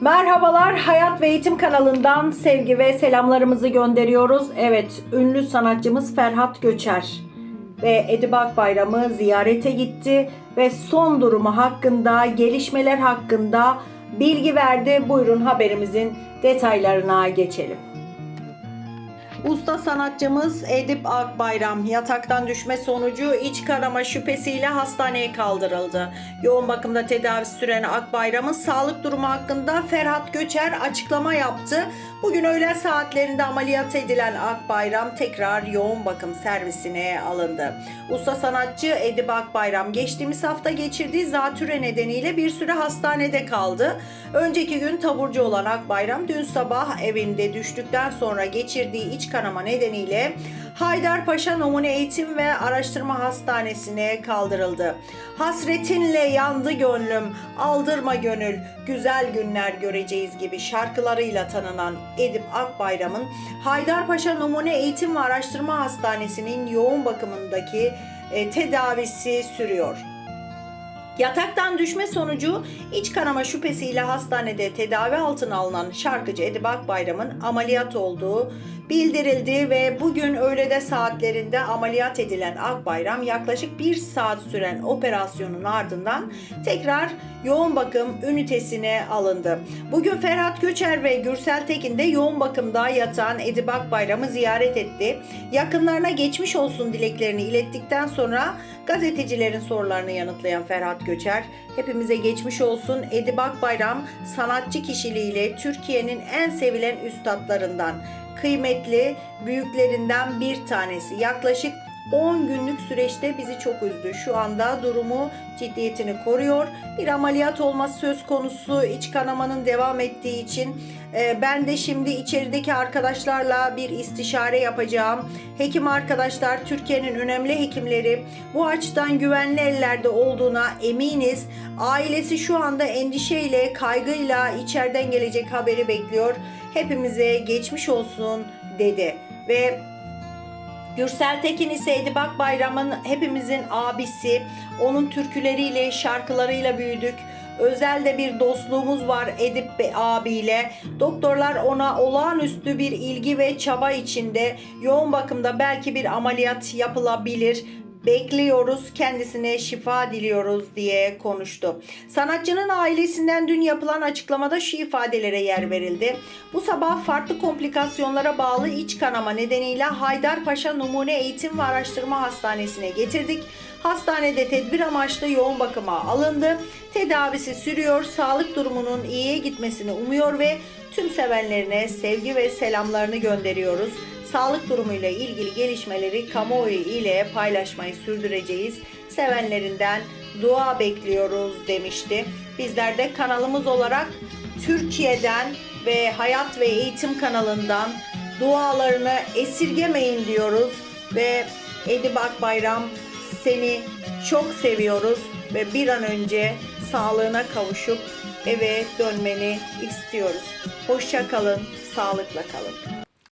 Merhabalar Hayat ve Eğitim kanalından sevgi ve selamlarımızı gönderiyoruz. Evet, ünlü sanatçımız Ferhat Göçer ve Edip Akbayram'ı ziyarete gitti ve son durumu hakkında, gelişmeler hakkında bilgi verdi. Buyurun haberimizin detaylarına geçelim. Usta sanatçımız Edip Akbayram yataktan düşme sonucu iç kanama şüphesiyle hastaneye kaldırıldı. Yoğun bakımda tedavisi süren Akbayram'ın sağlık durumu hakkında Ferhat Göçer açıklama yaptı. Bugün öğlen saatlerinde ameliyat edilen Akbayram tekrar yoğun bakım servisine alındı. Usta sanatçı Edip Akbayram geçtiğimiz hafta geçirdiği zatüre nedeniyle bir süre hastanede kaldı. Önceki gün taburcu olan Akbayram dün sabah evinde düştükten sonra geçirdiği iç kanama nedeniyle Haydarpaşa Numune Eğitim ve Araştırma Hastanesi'ne kaldırıldı. Hasretinle yandı gönlüm, aldırma gönül, güzel günler göreceğiz gibi şarkılarıyla tanınan Edip Akbayram'ın Haydarpaşa Numune Eğitim ve Araştırma Hastanesi'nin yoğun bakımındaki e, tedavisi sürüyor. Yataktan düşme sonucu iç kanama şüphesiyle hastanede tedavi altına alınan şarkıcı Edip Akbayram'ın ameliyat olduğu bildirildi ve bugün öğlede saatlerinde ameliyat edilen Akbayram yaklaşık bir saat süren operasyonun ardından tekrar yoğun bakım ünitesine alındı. Bugün Ferhat Göçer ve Gürsel Tekin de yoğun bakımda yatan Edip Akbayram'ı ziyaret etti. Yakınlarına geçmiş olsun dileklerini ilettikten sonra gazetecilerin sorularını yanıtlayan Ferhat Göçer, hepimize geçmiş olsun. Edip Akbayram sanatçı kişiliğiyle Türkiye'nin en sevilen üstadlarından, kıymetli büyüklerinden bir tanesi. Yaklaşık 10 günlük süreçte bizi çok üzdü. Şu anda durumu ciddiyetini koruyor. Bir ameliyat olması söz konusu iç kanamanın devam ettiği için e, ben de şimdi içerideki arkadaşlarla bir istişare yapacağım. Hekim arkadaşlar Türkiye'nin önemli hekimleri bu açıdan güvenli ellerde olduğuna eminiz. Ailesi şu anda endişeyle, kaygıyla içeriden gelecek haberi bekliyor. Hepimize geçmiş olsun dedi ve Gürsel Tekin ise Edip Akbayram'ın hepimizin abisi. Onun türküleriyle, şarkılarıyla büyüdük. Özel de bir dostluğumuz var Edip abiyle. Doktorlar ona olağanüstü bir ilgi ve çaba içinde yoğun bakımda belki bir ameliyat yapılabilir bekliyoruz kendisine şifa diliyoruz diye konuştu. Sanatçının ailesinden dün yapılan açıklamada şu ifadelere yer verildi. Bu sabah farklı komplikasyonlara bağlı iç kanama nedeniyle Haydarpaşa Numune Eğitim ve Araştırma Hastanesi'ne getirdik. Hastanede tedbir amaçlı yoğun bakıma alındı. Tedavisi sürüyor. Sağlık durumunun iyiye gitmesini umuyor ve tüm sevenlerine sevgi ve selamlarını gönderiyoruz sağlık durumuyla ilgili gelişmeleri kamuoyu ile paylaşmayı sürdüreceğiz. Sevenlerinden dua bekliyoruz demişti. Bizler de kanalımız olarak Türkiye'den ve Hayat ve Eğitim kanalından dualarını esirgemeyin diyoruz ve Edip Akbayram seni çok seviyoruz ve bir an önce sağlığına kavuşup eve dönmeni istiyoruz. Hoşça kalın, sağlıkla kalın.